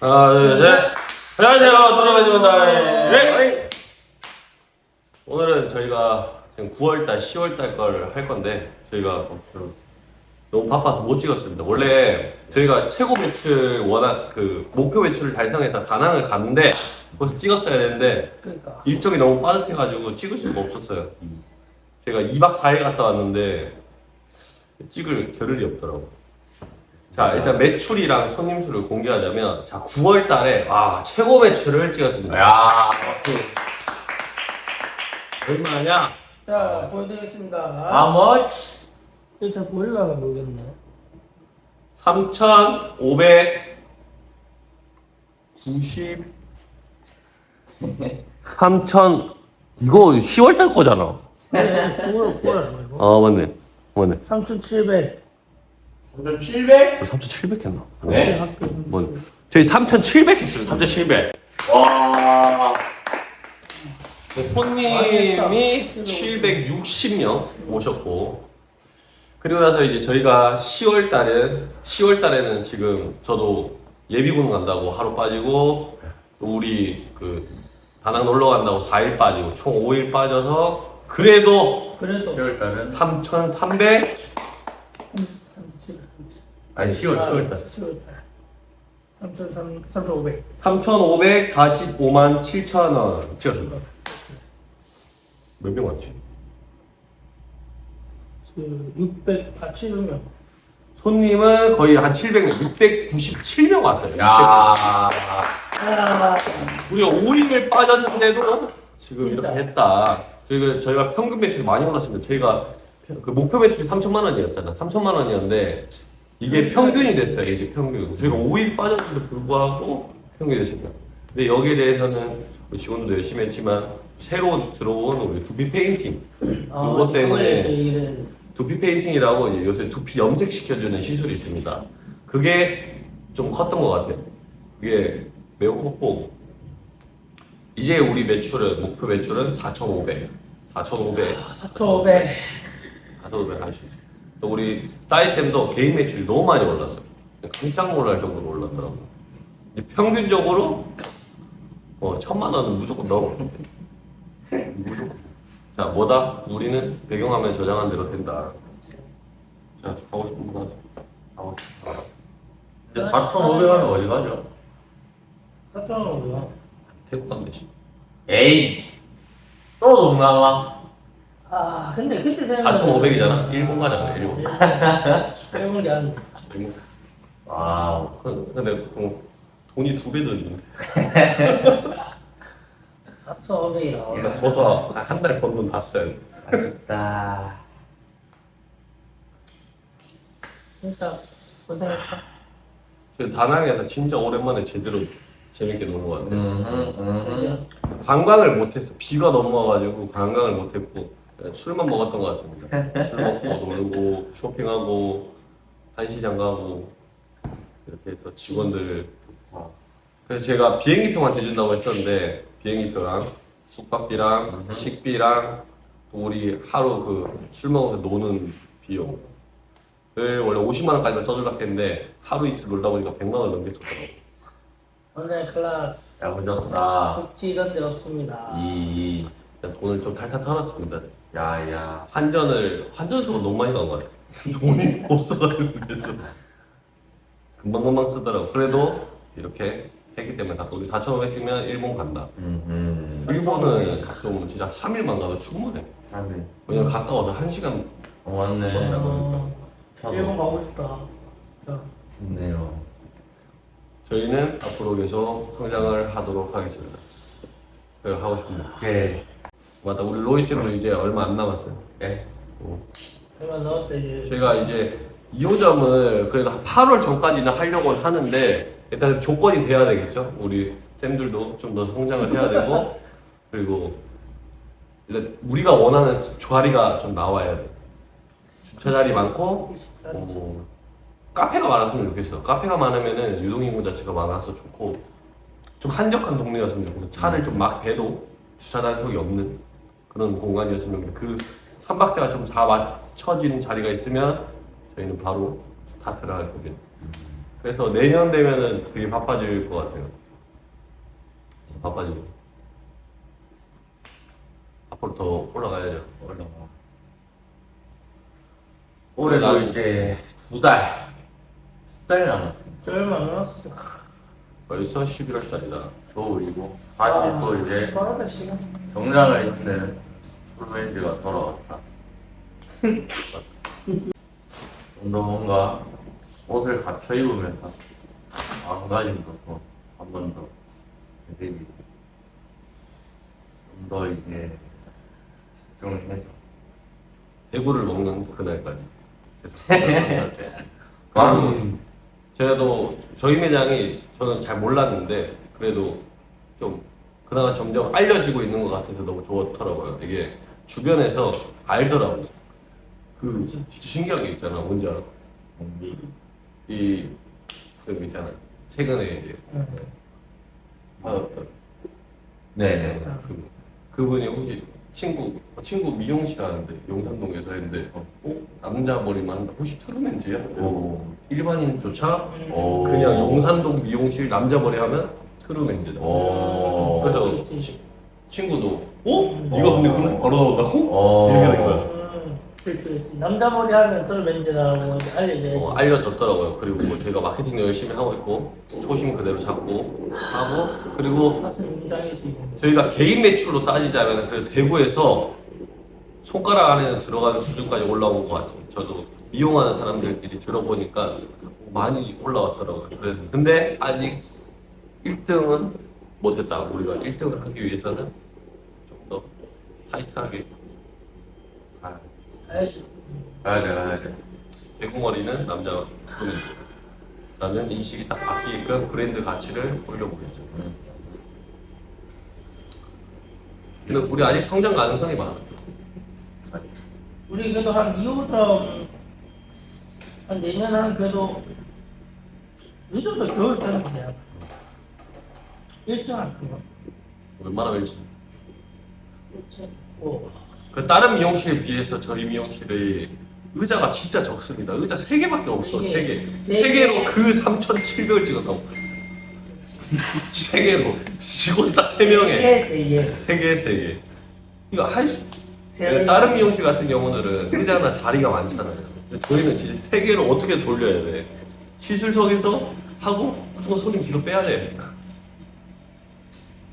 하나, 둘, 셋. 안녕하세요. 드라마입니다. 네. 오늘은 저희가 지금 9월달, 10월달 걸 할 건데 저희가 좀 너무 바빠서 못 찍었습니다. 원래 저희가 최고 매출 워낙 그 목표 매출을 달성해서 다낭을 갔는데 거기서 찍었어야 되는데 그러니까 일정이 너무 빠듯해가지고 찍을 수가 없었어요. 제가 2박 4일 갔다 왔는데 찍을 겨를이 없더라고. 자 일단 매출이랑 손님 수를 공개하자면 자 9월 달에 와 최고 매출을 찍었습니다. 야, 얼마냐? 자 보여드리겠습니다. how much? 이거 잘 보일라나 모르겠네. 3,590 3,000 이거 10월 달 거잖아. 네, 9월 9월 이거. 아 맞네. 맞네. 3,700. 3,700? 3,700 했나? 네. 학교 뭔? 점수. 저희 3,700 했어요. 3,700. 와. 손님이 760명 오셨고 그리고 나서 이제 저희가 10월 달은 10월 달에는 지금 저도 예비군 간다고 하루 빠지고 또 우리 그 다낭 놀러 간다고 4일 빠지고 총 5일 빠져서 그래도 그래도 10월달은? 3,300 37. 아니, 10월, 10월달. 10월 달. 3,300. 3,500. 3,545만 7천 원 찍었습니다. 몇 명 왔지? 그 600, 아 700명. 손님은 거의 한 700명, 697명 왔어요. 야. 아, 우리가 5일을 빠졌는데도 지금 진짜. 이렇게 했다. 저희가, 저희가 평균 매출이 많이 올랐습니다. 저희가 그 목표 매출이 3천만 원이었잖아. 3천만 원이었는데 이게 평균이 됐어요. 이제 평균. 저희가 5일 빠졌는데도 불구하고 평균이 됐습니다. 근데 여기에 대해서는 우리 직원들도 열심히 했지만 새로 들어온 우리 두피 페인팅. 아, 이것 때문에 그거에 얘기를 두피 페인팅이라고 이제 요새 두피 염색 시켜주는 시술이 있습니다. 그게 좀 컸던 것 같아요. 그게 매우 컸고 이제 우리 매출은 목표 매출은 4,500, 4,500, 4,500. 4,500할수 있어요. 또 우리 사이쌤도 개인 매출이 너무 많이 올랐어요. 깜짝 놀랄 정도로 올랐더라고. 이제 평균적으로 어 천만 원은 무조건 넘어. 무조건. 자 뭐다? 우리는 배경화면 저장한 대로 된다. 자 하고 싶은 분 하세요. 하고 싶은 분. 이제 4,500하면 어디 가죠? 4,500. 태국 가면 되지. 에이. 또 동남아? 아, 근데 그때 되면 4,500이잖아. 일본 가잖아. 일본. 일본 게 아니고. 일본. 와우. 그- 근데 그 돈이 두배더 있는데. 4,500이라. 그러니까 거서 한달번돈 다 써야 돼. 맛있다. 진짜 고생했다. 저 다낭에서 진짜 오랜만에 제대로 재밌게 노는 것 같아요. 음, 음, 그죠? 관광을 못했어. 비가 너무 와가지고 관광을 못했고 술만 먹었던 것 같습니다. 술 먹고 놀고 쇼핑하고 한시장 가고 이렇게 해서 직원들 좋고. 그래서 제가 비행기표만 대준다고 했었는데 비행기표랑 숙박비랑. 식비랑 또 우리 하루 그 술 먹어서 노는 비용을 원래 50만 원까지만 써주려고 했는데 하루 이틀 놀다 보니까 100만 원 넘겼었더라고. 온라인 클래스. 야, 오졌다. 복지 이런 데 없습니다. 이, 돈을 좀 탈탈 털었습니다. 야, 야. 환전을 환전수가 너무 많이 간것 같아. 돈이 없어가지고 그래서 금방 금방 쓰더라고. 그래도 이렇게 했기 때문에 갔다 우리 4,500씩면 일본 간다. 음, 음. 일본은 좀 진짜 3일만 가도 충분해. 3일. 왜냐면 가까워서 1 시간 어, 맞네. 어, 저도. 일본 가고 싶다. 자, 좋네요. 저희는 앞으로 계속 성장을 하도록 하겠습니다. 제가 하고 싶은 거. 오케이. 맞다. 우리 로이쌤도 이제 얼마 안 남았어요. 예. 어. 그러면서 또 이제 제가 이제 2호점을 그래도 한 8월 전까지는 하려고 하는데 일단 조건이 돼야 되겠죠. 우리 쌤들도 좀 더 성장을 해야 되고 그리고 일단 우리가 원하는 자리가 좀 나와야 돼. 주차 자리 많고 어, 카페가 많았으면 좋겠어. 카페가 많으면은 유동 인구 자체가 많아서 좋고 좀 한적한 동네였으면 좋겠어. 차를 좀 막 대도 주차 단속이 없는 그런 공간이었으면. 그 삼박자가 좀 다 맞춰진 자리가 있으면 저희는 바로 스타트를 할 거겠죠. 그래서 내년 되면은 되게 바빠질 것 같아요. 바빠지고. 앞으로 더 올라가야죠. 올라가. 올해도 이제 두 달, 두 달 남았습니다. 안 남았어. 벌써 11월 달이다. 겨울이고 다시 또 이제 빠르다 시간. 정상을 이치는 풀맨즈가 돌아왔다. 좀더 뭔가 옷을 갖춰 입으면서 마음가짐도 또한번 더 되새기고 좀 더 이제 집중해서 대구를 먹는 그날까지. 음. 저도 저희 매장이 저는 잘 몰랐는데 그래도 좀 그나마 점점 알려지고 있는 것 같아서 너무 좋더라고요. 이게 주변에서 알더라고요. 그 진짜 신기한 게 있잖아. 뭔지 알아? 이 그거 있잖아. 최근에 이제 응. 받았던 네네 그 그분이 혹시 친구 어, 친구 미용실 하는데 용산동에서 했는데 어, 어? 남자 머리만 한다. 혹시 트루맨즈야? 오. 일반인조차 오. 그냥 용산동 미용실 남자 머리 하면 트루맨즈다. 오. 그래서. 친구도 어? 네가 근데 그런 거 바로 나온다고? 어. 이렇게 된 거야. 남자 머리 하면 털 맨즈라고 이제 알려줘야지. 어, 알려졌더라고요. 그리고 뭐 저희가 마케팅도 열심히 하고 있고 초심 그대로 잡고 하고 그리고 가슴. 저희가 개인 매출로 따지자면 그래도 대구에서 손가락 안에 들어가는 수준까지 올라온 것 같습니다. 저도 이용하는 사람들끼리 들어보니까 많이 올라왔더라고요. 그래- 근데 아직 1등은 못했다. 우리가 1등을 하기 위해서는 좀 더 타이트하게 돼. 알지. 가야 돼 가야 돼 대구머리는 남자 브랜드. 라는 인식이 딱 바뀌게끔 브랜드 가치를 올려보겠습니다. 음. 근데 우리 아직 성장 가능성이 많아. 우리 그래도 한 2호점 한 내년 한 그래도 늦어도 겨울 전이야. 일정 할 거야. 얼마나 왠지. 일정. 오. 그 다른 미용실에 비해서 저희 미용실의 의자가 진짜 적습니다. 의자 3개밖에 없어. 세 개. 3개. 세 3개로 그 3,700을 찍었다고. 3개로. 직원 딱 3명에. 예, 세 개. 3개, 3개. 이거. 세 개. 다른 미용실 같은 경우는 의자나 자리가 많잖아요. 근데 저희는 진짜 3개로 어떻게 돌려야 돼. 시술석에서 하고 무조건 손님 뒤로 빼야 돼.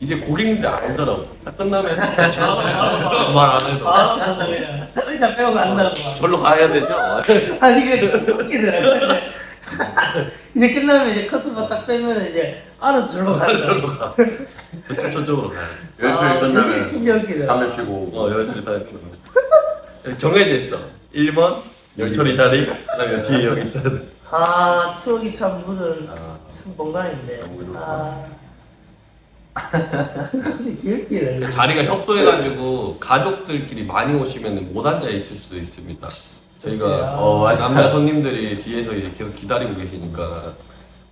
이제 고객님들 알더라고. 딱 끝나면 말안 해도. 바로 간다 그냥. 의자 빼고 간다고. 절로 가야 되죠? 아니 이게 좀 웃기더라고. 이제 끝나면 이제 커튼만 딱 빼면 이제 알아서 절로 가자. 절로 가. 저쪽으로 가야 돼. 열차에 아, 되게 끝나면 웃기더라. 담배 피고 어, 여기 다 정해져 있어. 1번 열처리 자리, 그다음에 뒤에 여기 있어야 돼. 아 추억이 참 묻은 아. 참 공간인데. 아. 솔직히 귀엽기네. 자리가 협소해가지고 가족들끼리 많이 오시면 못 앉아 있을 수도 있습니다. 저희가 어, 맞아. 남자 손님들이 뒤에서 이제 계속 기다리고 계시니까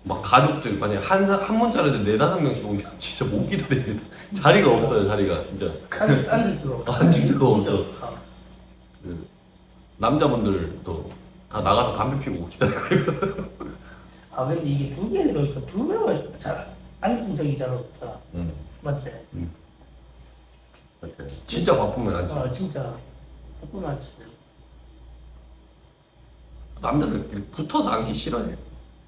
막 가족들 만약 한한 문자를 네 다섯 명씩 오면 진짜 못 기다립니다. 자리가 없어요, 자리가 진짜. 앉을 앉을 없어. 앉을. 그 남자분들도 다 나가서 담배 피고 기다리고 있고. 아 근데 이게 두 개 들어니까 두 명을 잘 앉은 적이 잘 없다. 음. 맞지? 맞아요. 진짜 바쁘면 앉지. 아 진짜 바쁘 맞지. 남자들끼리 붙어서 앉기 싫어해.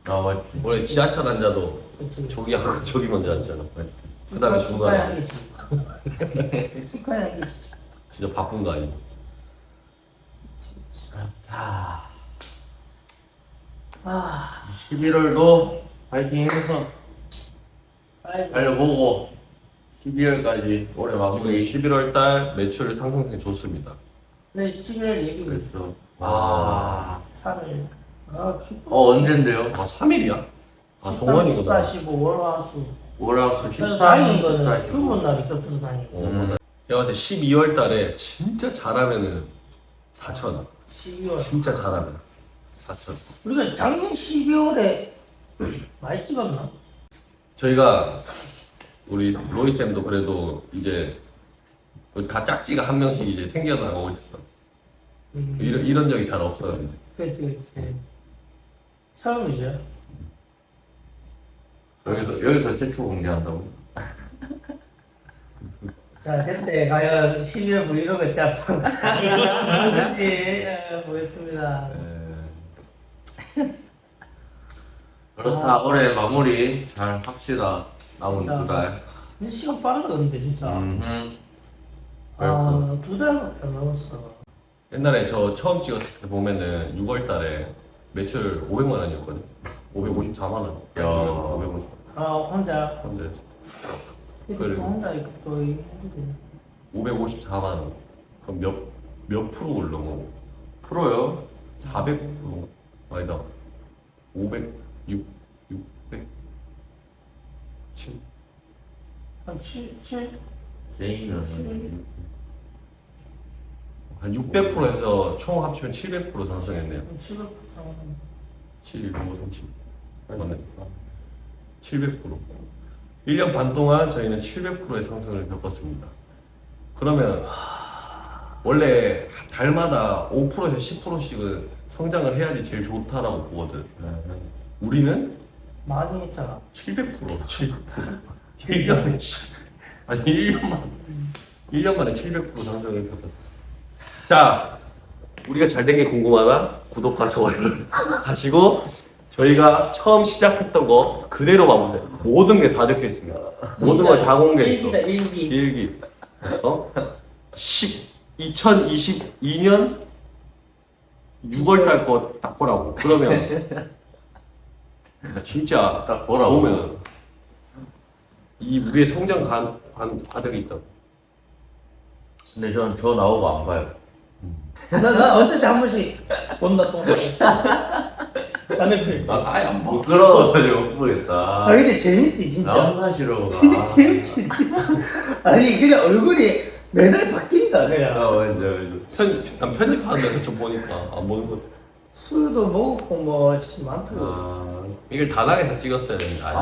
아 맞지 원래 지하철 앉아도 그치. 저기 하고 저기 먼저 앉잖아. 맞지 그 다음에 축하해 중간에. 축하해 한 개씩. 진짜 바쁜 거 아니고. 자 아, 11월도 파이팅 해서 아이고. 달려보고 12월까지 올해 마무리 11월 달 매출 상승세 좋습니다. 네, 11월 예비고 있어. 그랬어 와 3일. 아, 기뻐. 어 언젠데요? 아 3일이야? 아 13, 동안이구나. 14, 15, 월화수. 월화수 그래서 14일 다행인 거는 14일 주문 날이 겹쳐서 다행이고. 어, 제가 봤을 때 12월 달에 진짜 잘하면은 4천. 12월. 진짜 잘하면 4천. 우리가 작년 12월에 많이 찍었나? 저희가 우리 로이 쌤도 그래도 이제 다 짝지가 한 명씩 이제 생겨나고 있어. 음. 이런 이런 적이 잘 없어요. 그렇지, 그렇지. 처음이죠. 여기서 여기서 최초 공개한다고? 자, 그때 과연 12월 브이로그 때 한번 하는지 예, 보겠습니다. 네. 그렇다 올해 마무리 잘 합시다. 남은 자. 두 달. 근데 시간 빠르다 근데 진짜. 음. 벌써. 아, 두 달밖에 안 남았어. 옛날에 저 처음 찍었을 때 보면은 6월 달에 매출 500만 원이었거든요. 554만 원. 야. 550만 아, 혼자. 원. 근데 그래. 혼자 이거 또 이게 힘들지. 554만 원. 그럼 몇, 몇 프로 올른 거고? 프로요? 400% 아니다 500 6 600 7 한 7, 7? 제이는 한 600% 해서 총 합치면 700% 상승했네요. 700% 상승. 7 5 3 7 맞네. 700% 1년 반 동안 저희는 700%의 상승을 겪었습니다. 그러면 원래 달마다 5%에서 10%씩은 성장을 해야지 제일 좋다라고 보거든 우리는 많이 했잖아. 700% 700% 1년에 씨. 아니 1년만 1년 만에 700% 상승을 겪었어. 자, 우리가 잘 된 게 궁금하다. 구독과 좋아요를 하시고 저희가 처음 시작했던 거 그대로만 보세요. 모든 게 다 적혀 있습니다. 모든 걸 다 공개했어. 일기다, 일기. 일기. 어? 10 2022년 6월 달거딱 보라고. 그러면 진짜 딱. 보면 이 우리의 성장 관, 관 과정이 있다고. 근데 전저 나오고 안 봐요. 나, 나 어쨌든 한 번씩 본다, 또. 담배 필 때. 아, 아예 안 봐. 부끄러워가지고 못 보겠다. 아, 근데 재밌대, 진짜. 남사 싫어. 진짜 개웃기네. 아니, 그냥 얼굴이 매달 바뀐다, 그냥. 아 맞아 맞아. 편, 난 편집하는데 좀 보니까 안 보는 것 같아. 술도 먹었고, 뭐, 진짜 많더라고. 아, 이걸 다낭에서 찍었어야 되는데. 아, 아,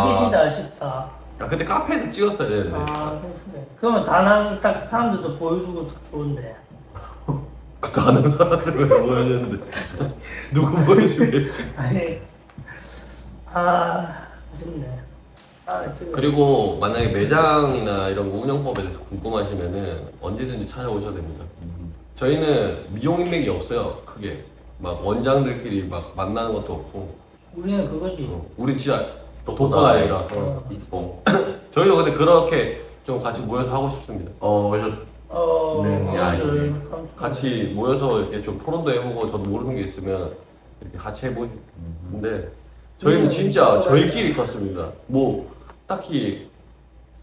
아. 그게 진짜 아쉽다. 아 근데 카페에서 찍었어야 되는데. 아, 그렇네. 그러면 다낭 딱 사람들도 보여주고 딱 좋은데. 그 가는 사람들 왜 보여줬는데. 누구 보여주게. 아니, 아, 아쉽네. 아, 지금. 그리고 만약에 매장이나 이런 거 운영법에 대해서 궁금하시면은 언제든지 찾아오셔야 됩니다. 저희는 미용 인맥이 없어요. 크게 막 원장들끼리 막 만나는 것도 없고 우리는 그거지. 어, 우리 진짜. 독보다이라서 이스봉. 저희도 근데 그렇게 좀 같이 모여서 하고 싶습니다. 어 맞아. 어, 네, 어, 야, 저- 이게. 감- 같이 모여서 이렇게 좀 토론도 해보고 저도 모르는 게 있으면 이렇게 같이 해보고 싶은데 저희는 음, 진짜 음, 저희끼리 컸습니다. 뭐 딱히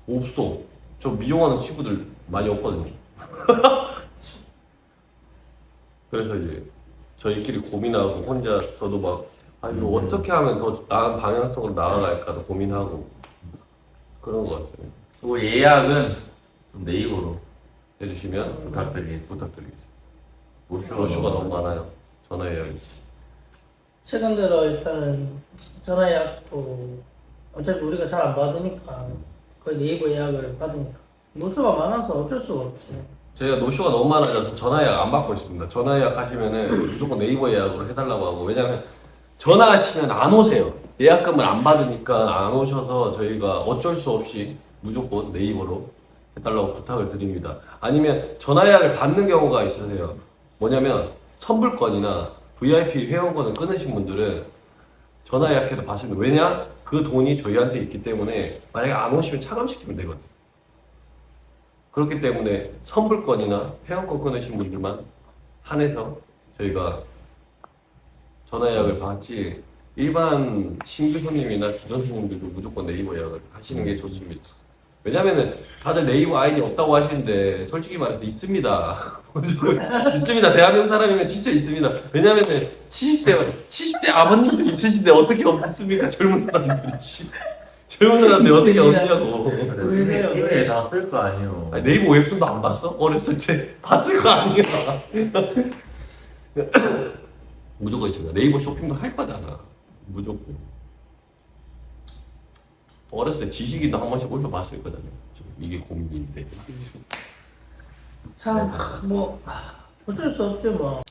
없어. 저 미용하는 친구들 많이 없거든요. 그래서 이제 저희끼리 고민하고 혼자 저도 막 아, 이거 음. 어떻게 하면 더 나은 방향성으로 나아갈까도 고민하고 그런 것 같아요. 그리고 예약은 좀 네이버로 해주시면 부탁드리겠습니다. 부탁드리겠습니다. 로슈가, 러슈가 너무 많아요. 전화 예약이. 최근 들어 일단은 전화 예약도 어차피 우리가 잘 안 받으니까 거의 네이버 예약을 받으니까 노수가 많아서 어쩔 수가 없지. 저희가 노쇼가 너무 많아져서 전화 예약 안 받고 있습니다. 전화 예약 하시면은 무조건 네이버 예약으로 해달라고 하고 왜냐면 전화하시면 안 오세요. 예약금을 안 받으니까 안 오셔서 저희가 어쩔 수 없이 무조건 네이버로 해달라고 부탁을 드립니다. 아니면 전화 예약을 받는 경우가 있으세요. 뭐냐면 선불권이나 VIP 회원권을 끊으신 분들은 전화 예약해도 받습니다. 왜냐? 그 돈이 저희한테 있기 때문에 만약에 안 오시면 차감시키면 되거든요. 그렇기 때문에 선불권이나 회원권 끊으신 분들만 한해서 저희가 전화 예약을 받지 일반 신규 손님이나 기존 손님들도 무조건 네이버 예약을 하시는 게 좋습니다. 왜냐면은 다들 네이버 아이디 없다고 하시는데 솔직히 말해서 있습니다. 있습니다. 대한민국 사람이면 진짜 있습니다. 왜냐면은 70대 70대 아버님들 있으신데 어떻게 없습니까? 젊은 사람들이 사람들이 어떻게 있습니다. 없냐고. 왜요? 이메일 다쓸 거 아니에요. 아니, 네이버 웹툰도 안 봤어? 어렸을 때 봤을 거 아니야. 무조건 있습니다. 네이버 쇼핑도 할 거잖아. 무조건. 어렸을 때 지식인도 한 번씩 올려봤을 거잖아요. 좀 이게 고민인데. 참, 뭐, 어쩔 수 없지 뭐.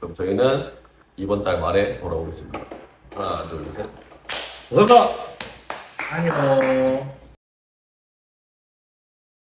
그럼 저희는 이번 달 말에 돌아오겠습니다. 하나, 둘, 셋. 뭘 까? 안녕.